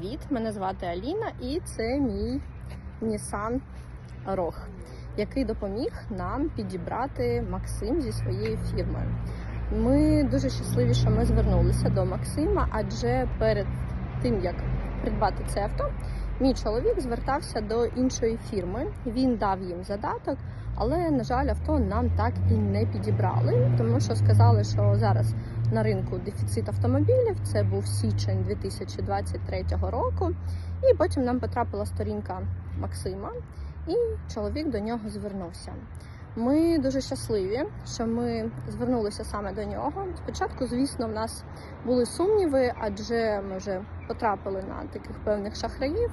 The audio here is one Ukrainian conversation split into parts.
привіт! Мене звати Аліна, і це мій Nissan Rogue, який допоміг нам підібрати Максим зі своєю фірмою. Ми дуже щасливі, що ми звернулися до Максима, адже перед тим як придбати це авто, мій чоловік звертався до іншої фірми. Він дав їм задаток, але на жаль, авто нам так і не підібрали, тому що сказали, що зараз на ринку дефіцит автомобілів. Це був січень 2023 року. І потім нам потрапила сторінка Максима, і чоловік до нього звернувся. Ми дуже щасливі, що ми звернулися саме до нього. Спочатку, звісно, в нас були сумніви, адже ми вже потрапили на таких певних шахраїв.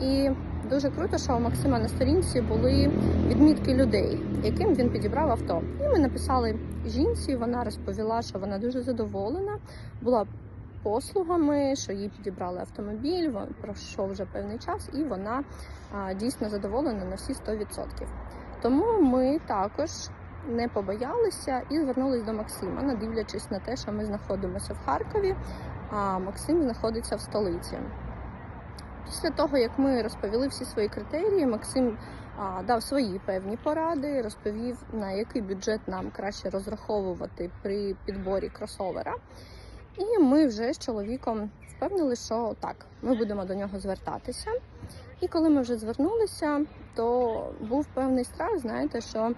І дуже круто, що у Максима на сторінці були відмітки людей, яким він підібрав авто. І ми написали жінці. Вона розповіла, що вона дуже задоволена, була послугами, що їй підібрали автомобіль. Пройшов вже певний час, і вона а, дійсно задоволена на всі 100%. Тому ми також не побоялися і звернулись до Максима, не дивлячись на те, що ми знаходимося в Харкові, а Максим знаходиться в столиці. Після того, як ми розповіли всі свої критерії, Максим а, дав свої певні поради, розповів, на який бюджет нам краще розраховувати при підборі кросовера. І ми вже з чоловіком впевнили, що так, ми будемо до нього звертатися. І коли ми вже звернулися, то був певний страх, знаєте, що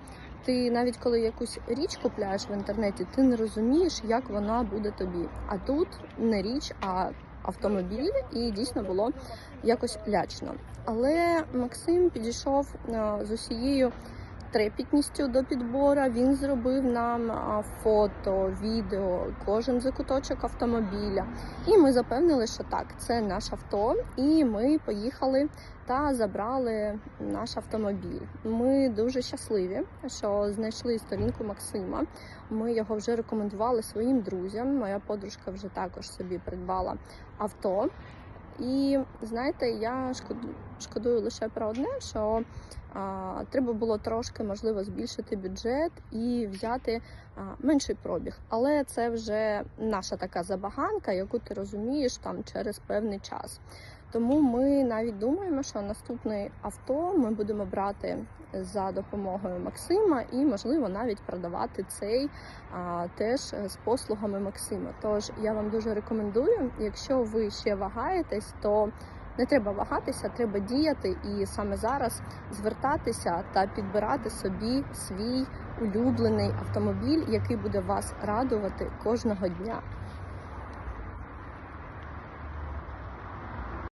ти навіть коли якусь річ купляєш в інтернеті, ти не розумієш, як вона буде тобі. А тут не річ, а автомобіль, і дійсно було якось лячно. Але Максим підійшов е, з усією трепетністю до підбору. Він зробив нам фото, відео, кожен закуточок автомобіля. І ми запевнили, що так, це наше авто, і ми поїхали та забрали наш автомобіль. Ми дуже щасливі, що знайшли сторінку Максима. Ми його вже рекомендували своїм друзям. Моя подружка вже також собі придбала авто. І знаєте, я шкодую, лише про одне, що а, треба було трошки можливо збільшити бюджет і взяти а, менший пробіг. Але це вже наша така забаганка, яку ти розумієш там через певний час. Тому ми навіть думаємо, що наступне авто ми будемо брати за допомогою Максима і, можливо, навіть продавати цей а, теж з послугами Максима. Тож я вам дуже рекомендую, якщо ви ще вагаєтесь, то не треба вагатися, треба діяти і саме зараз звертатися та підбирати собі свій улюблений автомобіль, який буде вас радувати кожного дня.